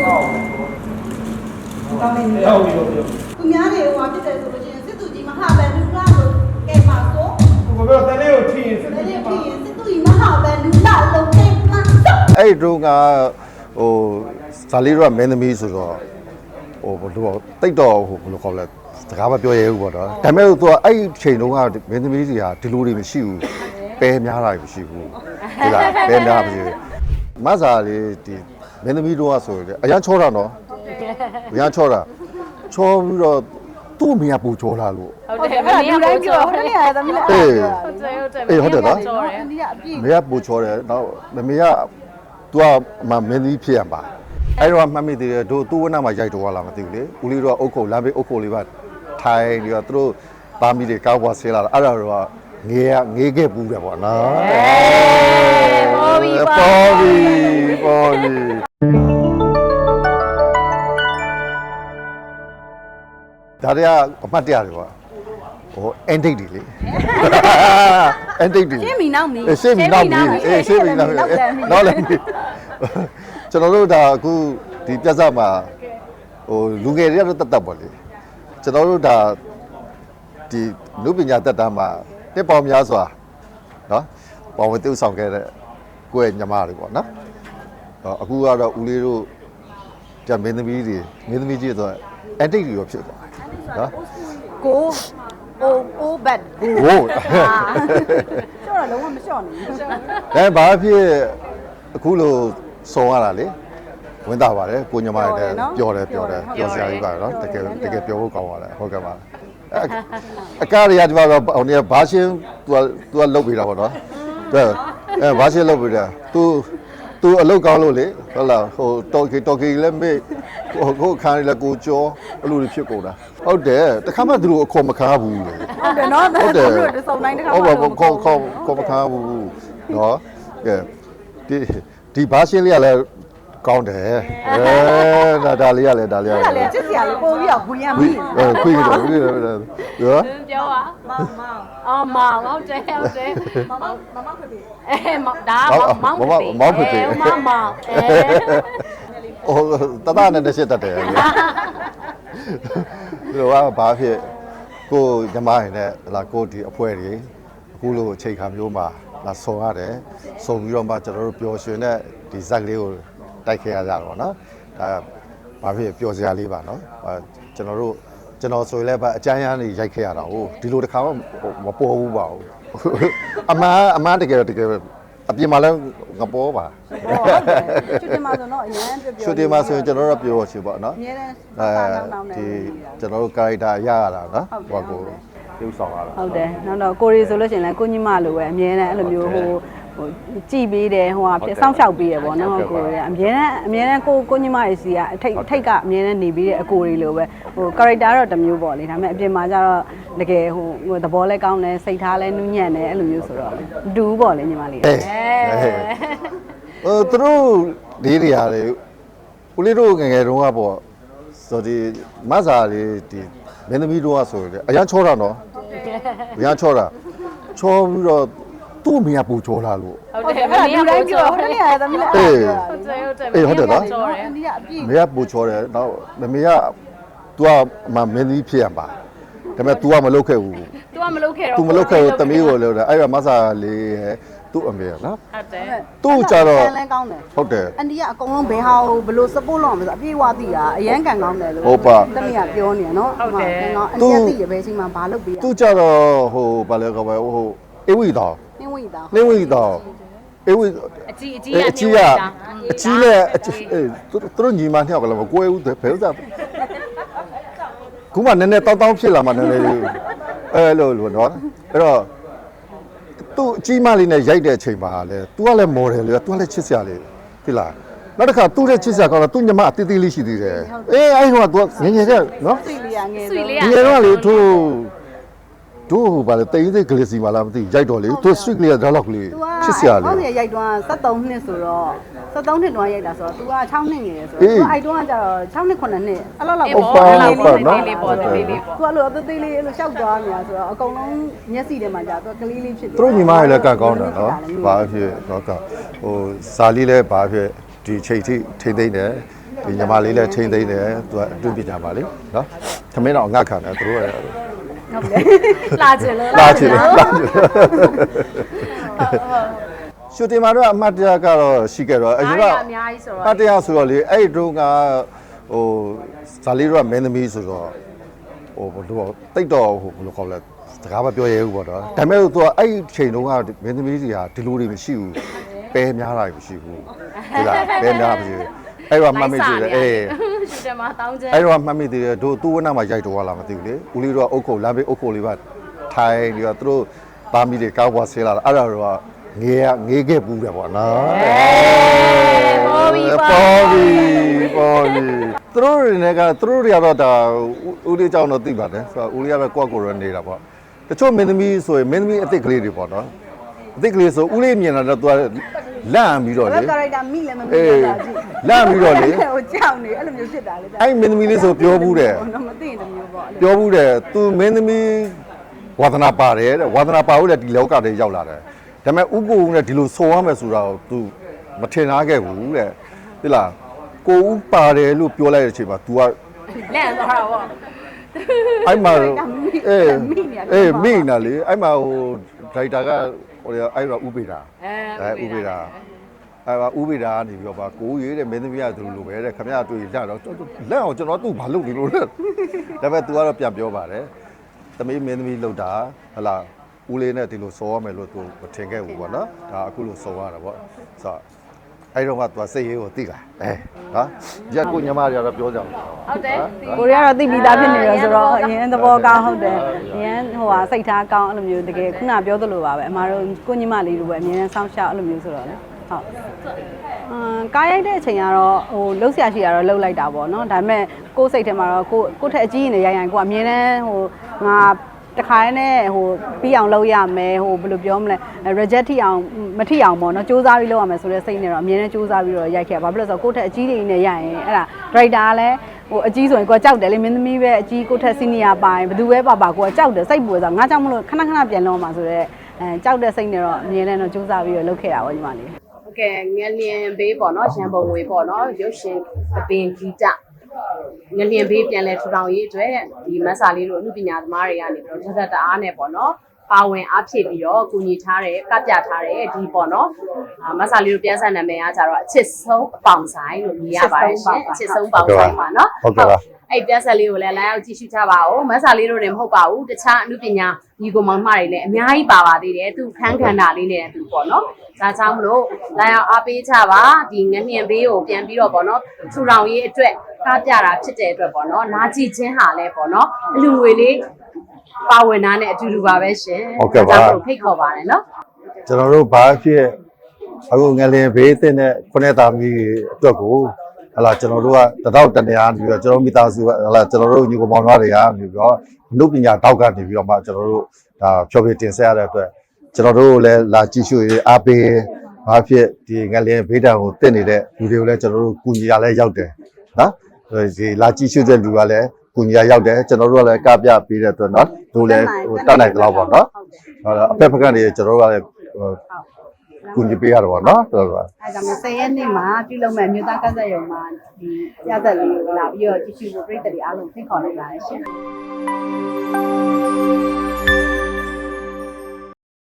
ကောင်းနေပြီဟုတ်ပြီဟုတ်ပြီသူများတွေဟိုဖြစ်တယ်ဆိုလို့ရှိရင်စစ်သူကြီးမဟာဗန်လူလာလို့ကဲပါဆိုဘယ်တော့တနေ့ကိုထင်စစ်ဒါစစ်နဲ့ပါဖြစ်ရင်စစ်သူကြီးမဟာဗန်လူလာလို့ကဲပါဆိုအဲ့ဒီတော့ကဟိုဇာလီတို့ကမင်းသမီးဆိုတော့ဟိုဘယ်လိုတိတ်တော့ဟိုဘယ်လိုခေါ်လဲစကားမပြောရဲဘူးပေါ့နော်ဒါပေမဲ့သူကအဲ့ဒီချိန်တုန်းကမင်းသမီးတွေကဒီလိုတွေမရှိဘူးပဲများတာတွေမရှိဘူးဟုတ်လားပဲများမရှိဘူးမဆာလေးဒီ မင်းသမီးတို့ကဆိုရင်အရန်ချောတာနော်အရန်ချောတာချောပြီးတော့သူ့အမေကပူချောလာလို့ဟုတ်တယ်အဲ့ဒါလူတိုင်းပြောဟိုတနေ့ကသမီးလည်းအေးဟုတ်တယ်ဟုတ်တယ်အေးဟုတ်တယ်နော်ကြော်တယ်ဒီကအပြည့်မေကပူချောတယ်နောက်မမေက तू ကမမင်းသမီးဖြစ်ရမှာအဲ့တော့မှတ်မိသေးတယ်တို့သူ့ဝနမှာရိုက်တော့လာမသိဘူးလေဦးလေးတို့ကအုတ်ခုတ်လမ်းဘေးအုတ်ခုတ်လေးပါထိုင်ပြီးတော့သူတို့ပါမီတွေကောက်ပွားဆဲလာတာအဲ့ဒါတော့ငေးကငေးခဲ့ပူတယ်ပေါ့နော်ပေါ်ပြီပေါ်ပြီပေါ်ပြီ ဒါတွေကအမှတ်တရတွေပေါ့ဟိုအန်ဒိတ်တွေလေအန်ဒိတ်တွေရှင်းမီနောက်မီအေးရှင်းပြီနောက်ပြီအေးရှင်းပြီနောက်ပြီနောက်လည်းပြီကျွန်တော်တို့ဒါအခုဒီပြဿနာမှာဟိုလူငယ်တွေကတော့တတ်တတ်ပါလေကျွန်တော်တို့ဒါဒီလူပညာတက်တာမှာတစ်ပေါင်များစွာနော်ပေါဝင်တူဆောင်ခဲ့တဲ့ကိုယ့်ရဲ့ညီမတွေပေါ့နော်ဟောအခုကတော့ဦးလေးတို့ကြမင်းသမီးတွေမင်းသမီးကြီးဆိုတော့အန်တိတ်တွေရောဖြစ်သွားတယ် နော် ကိုအိုအိုဘတ်ကို ဟိုး ကျော်တော့လုံးဝမလျှော့နေဘူး ဒါဘာဖြစ်အခုလိုစုံရတာလေဝင်တာပါတယ်ကိုညမရတဲ့ပျော်တယ်ပျော်တယ်ပျော်စရာကြီးပါနော်တကယ်တကယ်ပျော်ဖို့ကောင်းပါတယ်ဟုတ်ကဲ့ပါအအကားတွေကဒီမှာတော့ဟိုနေဘာရှင်း तू तू လုတ်ပေးတာပေါ့နော်တဲ့အဲဘာရှင်းလုတ်ပေးတာ तू तू အလုတ်ကောင်းလို့လေဟုတ်လားဟိုတော်ကီတော်ကီလည်းမေ့ဟိုကိုခါရီလည်းကိုကြောအလိုတွေဖြစ်ကုန်တာဟုတ်တယ်တခါမှသူတို့အခေါ်မခါဘူးလေဟုတ်တယ်နော်ဟုတ်တယ်တို့တို့စုံတိုင်းတစ်ခါဟုတ်ပါဘူးခေါခေါခေါမခါဘူးနော်ကဲဒီဒီဘာရှင်းလေးကလည်း ကောင်းတယ်အဲဒါဒါလေးကလည်းဒါလေးကအဲ့ဒါလေလည်းချစ်စရာလေးပို့ပြီးတော့ခွေရခွေမိအဲခွေကြတယ်ခွေကြတယ်နော်ပြောပါမောင်မောင်အော်မောင်ဟုတ်တယ်ဟုတ်တယ်မောင်မောင်မောင်ခွေပြီအဲမောင်ဒါမောင်မောင်မောင်မောင်အဲဟိုတတနဲ့တစ်ချက်တက်တယ်လေဒီတော့ဘာဖြစ်ကိုညမရနဲ့လာကိုဒီအဖွဲတွေအခုလိုအချိန်ခါမျိုးမှာလာဆုံရတယ်ဆုံပြီးတော့မှကျွန်တော်တို့ပျော်ရွှင်တဲ့ဒီဇက်လေးကို တိုက်ခဲ့ရကြတော့เนาะဒါဘာဖြစ်ပျော်စရာလေးပါเนาะအဲကျွန်တော်တို့ကျွန်တော်ဆိုရင်လည်းဗာအကျန်းရမ်းနေရိုက်ခဲ့ရတာဟုတ်ဒီလိုတစ်ခါမှမပေါ်ဘူးပါဘူးအမှန်အမှန်တကယ်တကယ်အပြင်မှာလည်းငပေါ်ပါ ချွတ်တင်မှာဆိုတော့အရန်ပြောပြော ချွတ်တင်မှာဆိုရင်ကျွန်တော်တို့ပြောချင်ပါเนาะ အများနဲ့ အဲ စာနောင်းနောင်းနဲ့ ဒီကျွန်တော်တို့ character ရရတာเนาะဟိုကိုပြုဆောင်ရတာ ဟုတ်တယ်နောက်တော့ကိုရီဆိုလို့ရှိရင်လည်းကိုညီမလိုပဲအမြဲတမ်းအဲ့လိုမျိုးဟို ဟိုကြည်ပေးတယ်ဟိုဟာဖြစ်စောင့်ရှောက်ပေးတယ်ပေါ့နော်ကိုရီကအမြဲတမ်းအမြဲတမ်းကိုကိုညီမရဲ့စီကအထိတ်ထိတ်ကအမြဲတမ်းနေပြီးတဲ့အကိုရီလိုပဲဟို character တော့တစ်မျိုးပေါ့လေဒါပေမဲ့အပြင်မှာကျတော့တကယ်ဟိုဟိုသဘောလဲကောင်းတယ်စိတ်ထားလဲနူးညံ့တယ်အဲ့လိုမျိုးဆိုတော့ဒူးပေါ့လေညီမလေးအေးဟိုသူတို့လေးတွေရတယ်ဦးလေးတို့ငယ်ငယ်တုန်းကပေါ့ဆိုဒီမဆာလေးဒီမင်းသမီးတို့ကဆိုရင်အရန်ချောတာနော်အရန်ချောတာချောပြီးတော့ သူ့အမေကပူချောလာလို့ ဟုတ်တယ် အဲ့ဒါလူတိုင်းပြောဟိုတနေ့ကသမီးလည်း အေး ဟုတ်တယ်ဟုတ်တယ် အေးဟုတ်တယ်နော် ကြော်တယ် ဒီကအပြည့် မေကပူချောတယ်နောက်မမေက तू ကမမင်းသမီးဖြစ်ရမှာဒါပေမဲ့ तू ကမလုပ်ခဲ့ဘူး तू ကမလုပ်ခဲ့တော့ तू မလုပ်ခဲ့ဘူးတမီးကိုလုပ်တာအဲ့ဒါမဆာလေးရဲ့သူ့အမေနော် ဟုတ်တယ် သူ့ကြတော့ လန်းကောင်းတယ် ဟုတ်တယ် အန်ဒီကအကုန်လုံးဘယ်ဟာကိုဘယ်လို support လုပ်အောင်လဲဆိုအပြည့်ဝသိတာအရန်ကန်ကောင်းတယ်လို့ ဟုတ်ပါ တမီးကပြောနေရနော် ဟုတ်တယ် ကန်ကောင်းအန်ဒီကသိရပဲချိန်မှာဘာလုပ်ပေးရ သူကြတော့ဟိုဘာလဲကောပဲဟိုအေဝီတော် နှင်းဝိတာ နှင်းဝီတော်အေဝီ အကြီးအကြီး အကြီးကအကြီးနဲ့အကြီးအေးသူတို့ညီမနှစ်ယောက်ကလည်းမကွဲဘူးဘယ်ဥစားခုမှနည်းနည်းတောင်းတောင်းဖြစ်လာမှနည်းနည်းလေးအဲလိုလိုနော်အဲ့တော့သူအကြီးမလေးနဲ့ရိုက်တဲ့အချိန်မှာလေ तू ကလည်း model လေ तू ကလည်းချစ်စရာလေးဖြစ်လားနောက်တစ်ခါသူ့ရဲ့ချစ်စရာကောင်းတော့သူ့ညီမအသေးသေးလေးရှိသေးတယ်အေးအဲ့ဟိုက तू ငငယ်တဲ့နော် စိတ်လေးရငယ် ဆွေ ဆုံး လေး ဒီ က နေ့တော့လေသူ တို့ဘာလဲတိန်စိတ်ကလေးစီမလားမသိရိုက်တော့လေသူ street လေးကဒါလောက်ကလေးသူကချစ်စရာဟုတ်တယ်လေးရိုက်တော့73နှစ်ဆိုတော့73နှစ်တွန်းရိုက်တာဆိုတော့ तू က6နှစ်ငယ်ဆိုအေးတော့ तू အိုက်တွန်းကကျတော့6နှစ်9နှစ်အဲ့လောက်လောက်အေးဟုတ်ပေါ့ပါလေးဟုတ်ပါလေးလေးပေါ့လေးလေးသူကလို့အသေးသေးလေးအဲ့လိုရှောက်သွားနေတာဆိုတော့အကုန်လုံးမျက်စိထဲမှာကြာသူကကလေးလေးဖြစ်တယ်သူတို့ညီမတွေလည်းကတ်ကောင်းတယ်နော်ဘာဖြစ်တော့ကဟိုဇာလီလည်းဘာဖြစ်ဒီချိန်ထိထိမ့်သိမ့်တယ်ဒီညီမလေးလည်းချိန်သိမ်းတယ်သူကအတွင်းပညာပါလေနော်သမင်းတော့ငတ်ခံတယ်သူတို့က ဟုတ်တယ်လာချင်လို့လာချင်တယ်လာချင်တယ်ရှူတင်မှာတော့အမှတ်တရကတော့ရှိခဲ့တော့အရင်ကအားရအများကြီးဆိုတော့အမှတ်တရဆိုတော့လေအဲ့ဒီတုန်းကဟိုဇာလီတို့ကမင်းသမီးဆိုတော့ဟိုဘယ်လိုပေါ့တိတ်တော့ဟိုဘယ်လိုခေါ်လဲစကားမပြောရဘူးပေါ့နော်ဒါပေမဲ့သူကအဲ့ဒီချိန်တုန်းကမင်းသမီးတွေကဒီလိုတွေမရှိဘူးပဲများတာမရှိဘူးဟုတ်လားပဲများမရှိဘူးအဲ့တော့မှတ်မိကြည့်တယ်အေး ရှူတယ်မှာတောင်းချင်အဲ့တော့မှတ်မိသေးတယ်တို့သူ့ဝနမှာရိုက်တော့လာမသိဘူးလေဦးလေးတို့ကအုတ်ခုတ်လမ်းဘေးအုတ်ခုတ်လေးပါထိုင်ပြီးတော့သူတို့သားမီးတွေကောက်ပွားဆဲလာတာအဲ့ဒါတော့ငေးငေးခဲ့ပူတယ်ပေါ့နော်ပေါ်ပြီပေါ်ပြီပေါ်ပြီသူတို့တွေနဲ့ကသူတို့တွေကတော့ဒါဦးလေးကြောင့်တော့သိပါတယ်ဆိုတော့ဦးလေးကတော့ကိုယ့်ကိုယ်ရနေတာပေါ့တချို့မင်းသမီးဆိုရင်မင်းသမီးအစ်စ်ကလေးတွေပေါ့နော် အစ်စ်ကလေးဆိုဦးလေးမြင်လာတော့သူကလန့်ပြီးတော့ဘလေယ်ကာရိုက်တာမိလည်းမမိအေးဘူးလားကြည့်လန့်ပြီးတော့လေ ဟိုကြောက်နေအဲ့လိုမျိုးဖြစ်တာလေအဲ့မင်းသမီးလေးဆိုပြောဘူးတယ်တော့မသိရင်တမျိုးပေါ့အဲ့လိုပြောဘူးတယ်သူမင်းသမီးဝါသနာပါတယ်တဲ့ဝါသနာပါလို့လည်းဒီလောကထဲရောက်လာတယ်ဒါပေမဲ့ဥကိုဦးနဲ့ဒီလိုဆိုရမယ်ဆိုတာကို तू မထင်ထားခဲ့ဘူးတဲ့သိလားကိုဦးပါတယ်လို့ပြောလိုက်တဲ့အချိန်မှာ तू က လန့်သွားတာပေါ့ အဲ့မှာအေးအေးမိနေလေအဲ့မှာဟိုဒိုက်တာကဟိုအဲ့တော့ဥပေတာအဲအဲဥပေတာအဲ့ပါဥပေတာကနေပြီးတော့ပါကိုရေးတဲ့မင်းသမီးကသူလိုပဲတဲ့ခမရတွေ့ရတော့လက်အောင်ကျွန်တော်သူ့ဘာလုပ်နေလို့လဲဒါပေမဲ့ तू ကတော့ပြန်ပြောပါတယ်သမီးမင်းသမီးလောက်တာဟလာဦးလေးနဲ့ဒီလိုစောရမယ်လို့ तू မထင်ခဲ့ဘူးပေါ့နော်ဒါအခုလို့စောရတာပေါ့ဆိုတော့ အဲ့တော့က तू စိတ်ရေးကိုသိလာအဲဟာရက်ကိုညမတွေကတော့ပြောကြအောင်ဟုတ်တယ်ကိုရီးယားတော့သိပြီးသားဖြစ်နေရဆိုတော့အရင်သဘောကောင်းဟုတ်တယ်အရင်ဟိုဟာစိတ်ထားကောင်းအဲ့လိုမျိုးတကယ်ခုနပြောသလိုပါပဲအမားတို့ကိုညီမလေးတို့ပဲအမြဲတမ်းစောင့်ရှောက်အဲ့လိုမျိုးဆိုတော့လေဟုတ်အမ်ကားရိုက်တဲ့အချိန်ကတော့ဟိုလှုပ်ရှားရှိရတော့လှုပ်လိုက်တာပေါ့နော်ဒါပေမဲ့ကိုယ်စိတ်ထဲမှာတော့ကိုကိုယ့်ထက်အကြီးရင်လည်းရိုင်ရိုင်ကိုကအမြဲတမ်းဟိုငါ တခါတည်းနဲ့ဟိုပြီးအောင်လုပ်ရမယ်ဟိုဘယ်လိုပြောမလဲ reject ထိအောင်မထိအောင်ပေါ့နော်စူးစမ်းပြီးလုပ်ရမယ်ဆိုတဲ့စိတ်နဲ့တော့အမြဲတမ်းစူးစမ်းပြီးတော့ရိုက်ခဲ့ပါဘာဖြစ်လို့လဲဆိုတော့ကိုယ့်ထက်အကြီးတွေနဲ့ရိုက်ရင်အဲ့ဒါ director ကလည်းဟိုအကြီးဆိုရင်ကိုကကြောက်တယ်လေမင်းသမီးပဲအကြီးကိုထက် senior ပါရင်ဘယ်သူပဲပါပါကိုကကြောက်တယ်စိတ်ပူဆိုငါကြောက်မလို့ခဏခဏပြန်လုံးအောင်ဆိုတော့အဲကြောက်တဲ့စိတ်နဲ့တော့အမြဲတမ်းတော့စူးစမ်းပြီးတော့လုပ်ခဲ့တာပေါ့ညီမလေးဟုတ်ကဲ့ငလျင်ဘေးပေါ့နော်ရန်ပုံငွေပေါ့နော်ရုပ်ရှင်သပင်ဂီတ ငလျင်ဘေးပြန်လဲထူထောင်ရေးအတွက်ဒီမက်စာလေးတို့အမှုပညာသမားတွေကနေပြီးတော့သက်သက်တအားနဲ့ပေါ့နော်ပါဝင်အားဖြည့်ပြီးတော့ကူညီထားတယ်ကပြထားတယ်ဒီပေါ့နော်အာမက်စာလေးတို့ပြန်ဆက်နာမည်အားကြတော့အချစ်ဆုံးအပေါင်ဆိုင်လို့မြည်ရပါတယ်ရှင်အချစ်ဆုံးပေါင်ဆိုင်ပါနော်ဟုတ်ကဲ့ပါ အဲ့ပြက်ဆက်လေးကိုလည်းလမ်းရောက်ကြည့်ရှုကြပါဦးမက်စာလေးတို့လည်းမဟုတ်ပါဘူးတခြားအမှုပညာညီကိုမောင်မတွေလည်းအများကြီးပါပါသေးတယ်သူခန်းခန္ဓာလေးနဲ့သူပေါ့နော်ဒါကြောင့်မလို့လမ်းရောက်အားပေးကြပါဒီငနှင်ဘေးကိုပြန်ပြီးတော့ပေါ့နော်ထူထောင်ရေးအတွက်ကားပြတာဖြစ်တဲ့အတွက်ပေါ့နော်နာကြည့်ခြင်းဟာလည်းပေါ့နော်အလူငွေလေးပါဝင်တာနဲ့အတူတူပါပဲရှင်ဟုတ်ကဲ့ပါဒါကြောင့်မလို့ဖိတ်ခေါ်ပါတယ်နော်ကျွန်တော်တို့ဘာဖြစ်အခုငလင်ဘေးတင်တဲ့ခုနှစ်သားမီးအတွက်ကို ဟလာကျွန်တော်တို့ကတတော့တနေရာပြီးတော့ကျွန်တော်မိသားစုကဟလာကျွန်တော်တို့ညီကောင်မောင်နှမတွေကပြီးတော့အမှုပညာတောက်ကနေပြီးတော့မှကျွန်တော်တို့ဒါဖြောပြတင်ဆက်ရတဲ့အတွက်ကျွန်တော်တို့လည်းလာကြည့်ရှုရေးအားပေးဘာဖြစ်ဒီငလင်ဘေးတံကိုတင်နေတဲ့လူတွေကိုလည်းကျွန်တော်တို့ကူညီရလဲရောက်တယ်နော်ဒီလာကြည့်ရှုတဲ့လူကလည်းကူညီရရောက်တယ်ကျွန်တော်တို့ကလည်းကပြပေးတဲ့အတွက်နော်တို့လည်းဟိုတတ်နိုင်တော့ပေါ့နော်ဟုတ်လားအဖက်ဖက်ကနေကျွန်တော်တို့ကလည်းဟို ကူညီပေးရတော့ဗောနော်တော်တော်အဲဒါမျိုး10ရက်နေ့မှာပြုလုပ်မဲ့မြို့သားကစားရုံမှာဒီရသက်လေးကိုလာပြီးတော့ကြည့်ရှုဖို့ပြည်သူတွေအားလုံးဖိတ်ခေါ်လိုက်ပါတယ်ရှင်